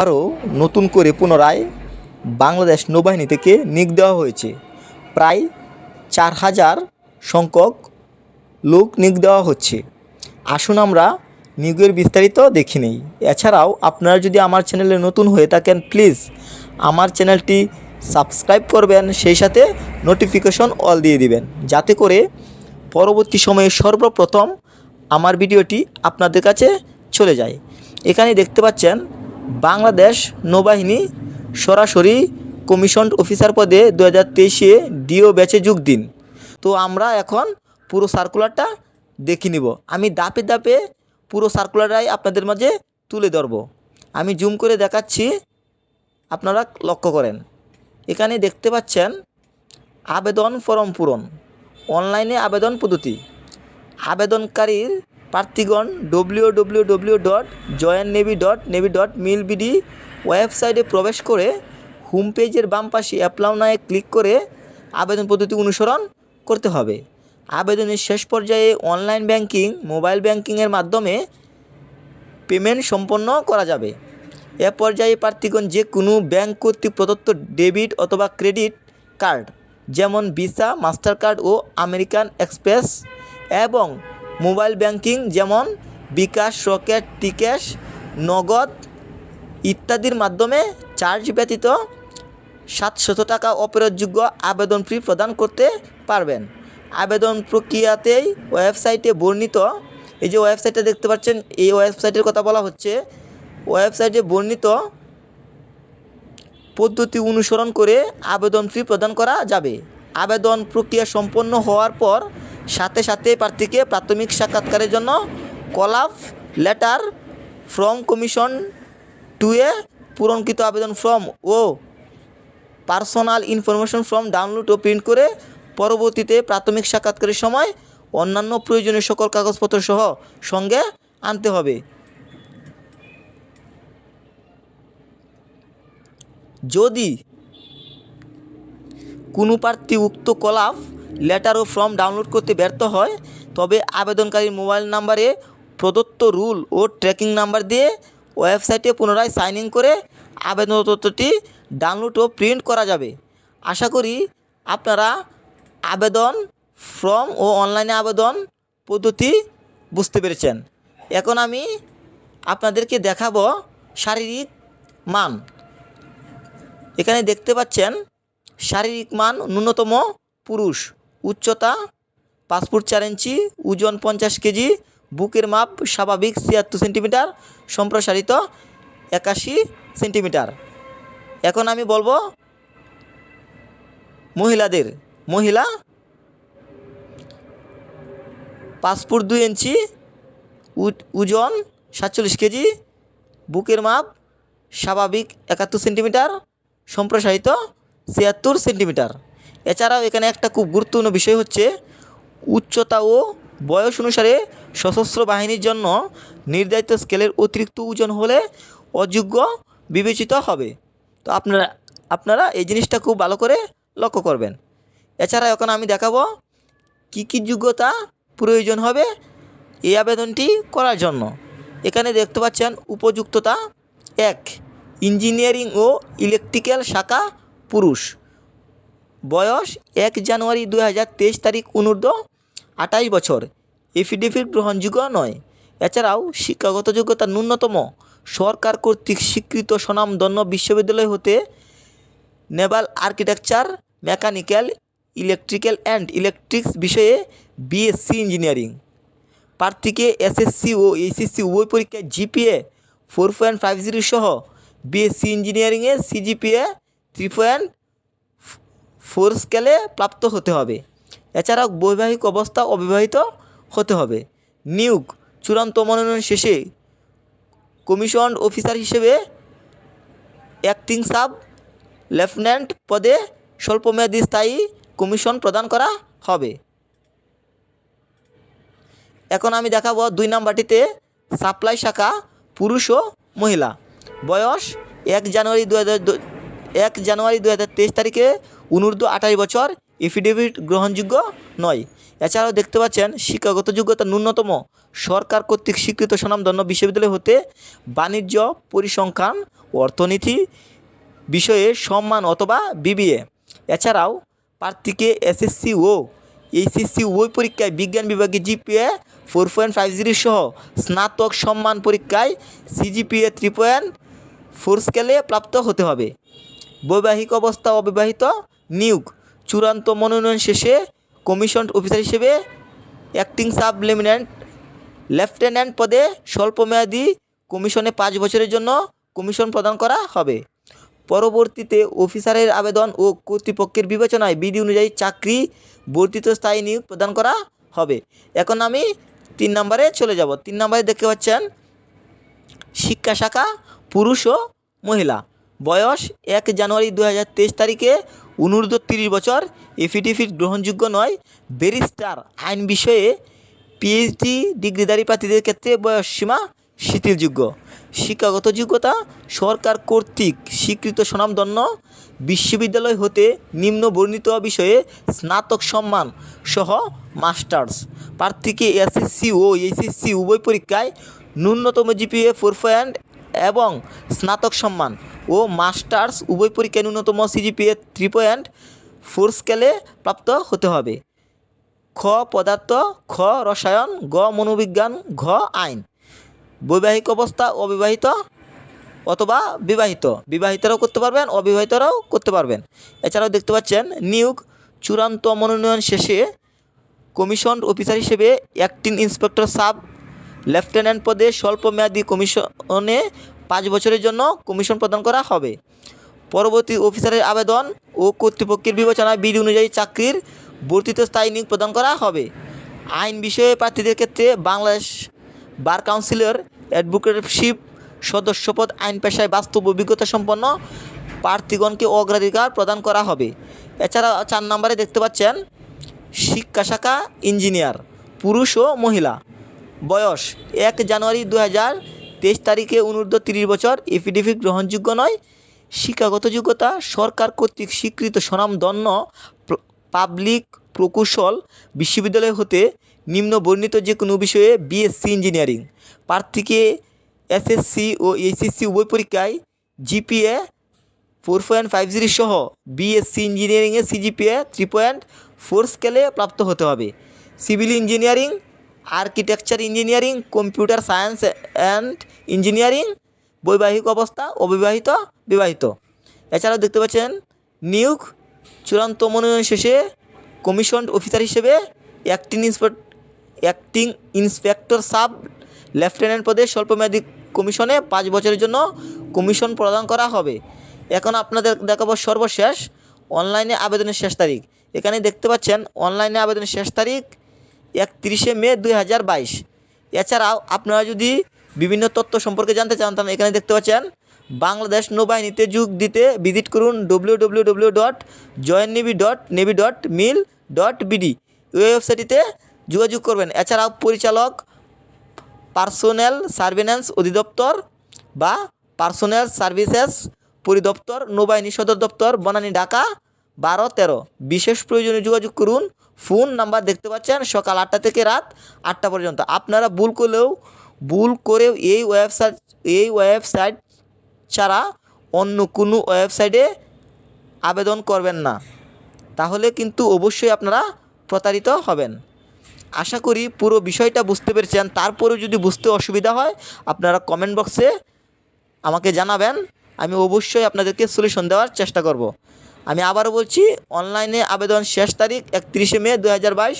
আরও নতুন করে পুনরায় বাংলাদেশ নৌবাহিনী থেকে নিয়োগ দেওয়া হয়েছে। প্রায় চার হাজার সংখ্যক লোক নিয়োগ দেওয়া হচ্ছে। আসুন আমরা নিয়োগের বিস্তারিত দেখি নেই। এছাড়াও আপনারা যদি আমার চ্যানেলে নতুন হয়ে থাকেন, প্লিজ আমার চ্যানেলটি সাবস্ক্রাইব করবেন, সেই সাথে নোটিফিকেশন অল দিয়ে দিবেন। যাতে করে পরবর্তী সময়ে সর্বপ্রথম আমার ভিডিওটি আপনাদের কাছে চলে যায়। এখানে দেখতে পাচ্ছেন বাংলাদেশ নৌবাহিনী সরাসরি কমিশন অফিসার পদে দু হাজার তেইশে ডিও ব্যাচে যোগ দিন। তো আমরা এখন পুরো সার্কুলারটা দেখে নিব। আমি দাপে দাপে পুরো সার্কুলারটাই আপনাদের মাঝে তুলে ধরব। আমি জুম করে দেখাচ্ছি, আপনারা লক্ষ্য করেন। এখানে দেখতে পাচ্ছেন, আবেদন ফরম পূরণ। অনলাইনে আবেদন পদ্ধতি। আবেদনকারীর প্রার্থীগণ W W W dot join navy dot navy dot mil BD ওয়েবসাইটে প্রবেশ করে হোম পেজের বাম পাশে অ্যাপ্লাউ নায়ে ক্লিক করে আবেদন পদ্ধতি অনুসরণ করতে হবে। আবেদনের শেষ পর্যায়ে অনলাইন ব্যাংকিং মোবাইল ব্যাংকিংয়ের মাধ্যমে পেমেন্ট সম্পন্ন করা যাবে। এ পর্যায়ে প্রার্থীগণ যে কোনো ব্যাংক কর্তৃক প্রদত্ত ডেবিট অথবা ক্রেডিট কার্ড যেমন ভিসা মাস্টার কার্ড ও আমেরিকান এক্সপ্রেস এবং মোবাইল ব্যাংকিং যেমন বিকাশ, রকেট টিক্যাশ নগদ ইত্যাদির মাধ্যমে চার্জ ব্যতীত সাতশত টাকা অপেরতযোগ্য আবেদন ফি প্রদান করতে পারবেন। আবেদন প্রক্রিয়াতেই ওয়েবসাইটে বর্ণিত, এই যে ওয়েবসাইটটা দেখতে পাচ্ছেন, এই ওয়েবসাইটের কথা বলা হচ্ছে, ওয়েবসাইটে বর্ণিত পদ্ধতি অনুসরণ করে আবেদন ফি প্রদান করা যাবে। আবেদন প্রক্রিয়া সম্পন্ন হওয়ার পর সাথে সাথে প্রার্থীকে প্রাথমিক সাক্ষাৎকারের জন্য call up letter from commission to এ পূরণকৃত আবেদন ফর্ম ও পার্সোনাল ইনফরমেশন ফর্ম ডাউনলোড ও প্রিন্ট করে পরবর্তীতে প্রাথমিক সাক্ষাৎকারের সময় অন্যান্য প্রয়োজনীয় সকল কাগজপত্র সহ সঙ্গে আনতে হবে। যদি কোনো প্রার্থী উক্ত কলাফ লেটার ও ফর্ম ডাউনলোড করতে ব্যর্থ হয়। তবে আবেদনকারীর মোবাইল নাম্বারে প্রদত্ত রুল ও ট্র্যাকিং নাম্বার দিয়ে ওয়েবসাইটে পুনরায় সাইন ইন করে আবেদনপত্রটি ডাউনলোড ও প্রিন্ট করা যাবে। আশা করি আপনারা আবেদন ফর্ম ও অনলাইনে আবেদন পদ্ধতি বুঝতে পেরেছেন। এখন আমি আপনাদেরকে দেখাবো শারীরিক মান। এখানে দেখতে পাচ্ছেন, শারীরিক মান ন্যূনতম পুরুষ। উচ্চতা, পাঁচ ফুট চার ইঞ্চি, ওজন পঞ্চাশ কেজি, বুকের মাপ স্বাভাবিক ছিয়াত্তর সেন্টিমিটার, সম্প্রসারিত একাশি সেন্টিমিটার। এখন আমি বলব মহিলাদের, মহিলা পাঁচ ফুট দুই ইঞ্চি ওজন সাতচল্লিশ কেজি, বুকের মাপ স্বাভাবিক একাত্তর সেন্টিমিটার, সম্প্রসারিত ছিয়াত্তর সেন্টিমিটার। এছাড়াও এখানে একটা খুব গুরুত্বপূর্ণ বিষয় হচ্ছে উচ্চতা ও বয়স অনুসারে সশস্ত্র বাহিনীর জন্য নির্ধারিত স্কেলের অতিরিক্ত ওজন হলে অযোগ্য বিবেচিত হবে। তো আপনারা আপনারা এই জিনিসটা খুব ভালো করে লক্ষ্য করবেন। এছাড়া এখন আমি দেখাবো কী কী যোগ্যতা প্রয়োজন হবে এই আবেদনটি করার জন্য। এখানে দেখতে পাচ্ছেন উপযুক্ততা এক, ইঞ্জিনিয়ারিং ও ইলেকট্রিক্যাল শাখা পুরুষ। বয়স এক জানুয়ারি দু হাজার তেইশ তারিখ অনূর্ধ্ব আঠাশ বছর। এফিডেভিট গ্রহণযোগ্য নয়। এছাড়াও শিক্ষাগত যোগ্যতা ন্যূনতম। সরকার কর্তৃক স্বীকৃত স্বনামধন্য বিশ্ববিদ্যালয় হতে naval architecture, mechanical, electrical and electrics বিষয়ে বিএসসি ইঞ্জিনিয়ারিং। প্রার্থীকে এসএসসি ও এইচএসসি উভয় পরীক্ষায় GPA, four point five zero সহ বিএসসি ইঞ্জিনিয়ারিংয়ে সিজিপিএ, থ্রি পয়েন্ট ফোর স্কেলে প্রাপ্ত হতে হবে। এছাড়াও বৈবাহিক অবস্থা অবিবাহিত হতে হবে। নিয়োগ, চূড়ান্ত মনোনয়ন শেষে কমিশন অফিসার হিসেবে অ্যাক্টিং সাব লেফটেন্যান্ট পদে স্বল্পমেয়াদী স্থায়ী কমিশন প্রদান করা হবে। এখন আমি দেখাবো দুই নাম্বারটিতে সাপ্লাই শাখা পুরুষ ও মহিলা। বয়স এক জানুয়ারি দু হাজার এক জানুয়ারি দু হাজার তেইশ তারিখে অনূর্ধ্ব আঠাশ বছর এফিডেভিট গ্রহণযোগ্য নয়। এছাড়াও দেখতে পাচ্ছেন, শিক্ষাগত যোগ্যতা ন্যূনতম, সরকার কর্তৃক স্বীকৃত স্বনামধন্য বিশ্ববিদ্যালয় হতে বাণিজ্য, পরিসংখ্যান অর্থনীতি বিষয়ে সম্মান অথবা বিবিএ। এছাড়াও প্রার্থীকে এসএসসি ও এইচএসসি ওই পরীক্ষায় বিজ্ঞান বিভাগে GPA four point five zero সহ স্নাতক সম্মান পরীক্ষায় সিজিপিএ থ্রি পয়েন্ট ফোর স্কেলে প্রাপ্ত হতে হবে। বৈবাহিক অবস্থা অবিবাহিত, নিয়োগ। চূড়ান্ত মনোনয়ন শেষে কমিশন অফিসার হিসেবে অ্যাক্টিং সাব লেফটেন্যান্ট লেফটেন্যান্ট পদে স্বল্পমেয়াদী কমিশনে পাঁচ বছরের জন্য কমিশন প্রদান করা হবে। পরবর্তীতে অফিসারের আবেদন ও কর্তৃপক্ষের বিবেচনায় বিধি অনুযায়ী চাকরি বর্ধিত স্থায়ী নিয়োগ প্রদান করা হবে। এখন আমি তিন নম্বরে চলে যাব। তিন নম্বরে দেখতে পাচ্ছেন শিক্ষা শাখা, পুরুষ ও মহিলা। বয়স এক জানুয়ারি দু হাজার তেইশ তারিখে অনূর্ধ্ব তিরিশ বছর এফিডেভিট গ্রহণযোগ্য নয়। ব্যারিস্টার আইন বিষয়ে পিএইচডি ডিগ্রিধারী প্রার্থীদের ক্ষেত্রে বয়স সীমা শিথিলযোগ্য। শিক্ষাগত যোগ্যতা সরকার কর্তৃক স্বীকৃত স্বনামধন্য। বিশ্ববিদ্যালয় হতে নিম্ন বর্ণিত বিষয়ে স্নাতক সম্মান সহ মাস্টার্স প্রার্থীকে এসএসসি ও এইচএসসি উভয় পরীক্ষায় ন্যূনতম জিপিএ ফোর পয়েন্ট এবং স্নাতক সম্মান ও মাস্টার্স উভয় পরীক্ষায় ন্যূনতম সিজিপিএ থ্রি পয়েন্ট ফোর স্কেলে প্রাপ্ত হতে হবে। খ, পদার্থ, খ, রসায়ন, গ, মনোবিজ্ঞান, ঘ, আইন। বৈবাহিক অবস্থা অবিবাহিত অথবা বিবাহিত। বিবাহিতরাও করতে পারবেন, অবিবাহিতরাও করতে পারবেন। এছাড়াও দেখতে পাচ্ছেন, নিয়োগ চূড়ান্ত মনোনয়ন শেষে কমিশন অফিসার হিসেবে অ্যাক্টিং ইন্সপেক্টর সাব লেফটেন্যান্ট পদে স্বল্পমেয়াদী কমিশনে পাঁচ বছরের জন্য কমিশন প্রদান করা হবে। পরবর্তী অফিসারের আবেদন ও কর্তৃপক্ষের বিবেচনায় বিধি অনুযায়ী চাকরির বর্ধিত স্থায়ী নিয়োগ প্রদান করা হবে। আইন বিষয়ে প্রার্থীদের ক্ষেত্রে বাংলাদেশ বার কাউন্সিলর অ্যাডভোকেটশিপ সদস্যপদ আইন পেশায় বাস্তব অভিজ্ঞতা সম্পন্ন প্রার্থীগণকে অগ্রাধিকার প্রদান করা হবে। এছাড়া চার নম্বরে দেখতে পাচ্ছেন, শিক্ষা শাখা ইঞ্জিনিয়ার, পুরুষ ও মহিলা। বয়স এক জানুয়ারি দু হাজার তেইশ তারিখে অনূর্ধ্ব তিরিশ বছর এফিডেভিট গ্রহণযোগ্য নয়। শিক্ষাগত যোগ্যতা, সরকার কর্তৃক স্বীকৃত স্বনামধন্য পাবলিক প্রকৌশল বিশ্ববিদ্যালয় হতে নিম্ন বর্ণিত যে কোনো বিষয়ে বিএসসি ইঞ্জিনিয়ারিং প্রার্থীকে এসএসসি ও এইচএসসি উভয় পরীক্ষায় GPA four point five zero সহ বিএসসি ইঞ্জিনিয়ারিংয়ে সিজিপিএ থ্রি পয়েন্ট ফোর স্কেলে প্রাপ্ত হতে হবে। Civil engineering architecture engineering computer science and engineering বৈবাহিক অবস্থা, অবিবাহিত, বিবাহিত। এছাড়াও দেখতে পাচ্ছেন, নিয়োগ, চূড়ান্ত মনোনয়ন শেষে কমিশন অফিসার হিসেবে acting inspect acting inspector sub lieutenant পদে স্বল্পমেয়াদী কমিশনে পাঁচ বছরের জন্য কমিশন প্রদান করা হবে। এখন আপনাদের দেখাবো সর্বশেষ অনলাইনে আবেদনের শেষ তারিখ। এখানে দেখতে পাচ্ছেন অনলাইনে আবেদনের শেষ তারিখ একত্রিশে মে দুই হাজার বাইশ। এছাড়াও আপনারা যদি বিভিন্ন তথ্য সম্পর্কে জানতে চান, তাহলে এখানে দেখতে পাচ্ছেন, বাংলাদেশ নৌবাহিনীতে যোগ দিতে ভিজিট করুন W W W dot join navy dot navy dot mil dot BD ওয়েবসাইটটিতে যোগাযোগ করবেন। এছাড়াও পরিচালক পার্সোনেল সার্ভেন্যান্স অধিদপ্তর বা পার্সোনেল সার্ভিসেস পরিদপ্তর, নৌবাহিনী সদর দপ্তর, বনানী ঢাকা, বারো তেরো। বিশেষ প্রয়োজনে যোগাযোগ করুন ফোন নাম্বার দেখতে পাচ্ছেন, সকাল আটটা থেকে রাত আটটা পর্যন্ত। আপনারা ভুল করলেও, ভুল করেও এই ওয়েবসাইট এই ওয়েবসাইট ছাড়া অন্য কোনো ওয়েবসাইটে আবেদন করবেন না। তাহলে কিন্তু অবশ্যই আপনারা প্রতারিত হবেন। আশা করি পুরো বিষয়টা বুঝতে পেরেছেন। তারপরেও যদি বুঝতে অসুবিধা হয়, আপনারা কমেন্ট বক্সে আমাকে জানাবেন। আমি অবশ্যই আপনাদেরকে সলিউশন দেওয়ার চেষ্টা করব। আমি আবারও বলছি অনলাইনে আবেদন শেষ তারিখ একত্রিশে মে দু হাজার বাইশ।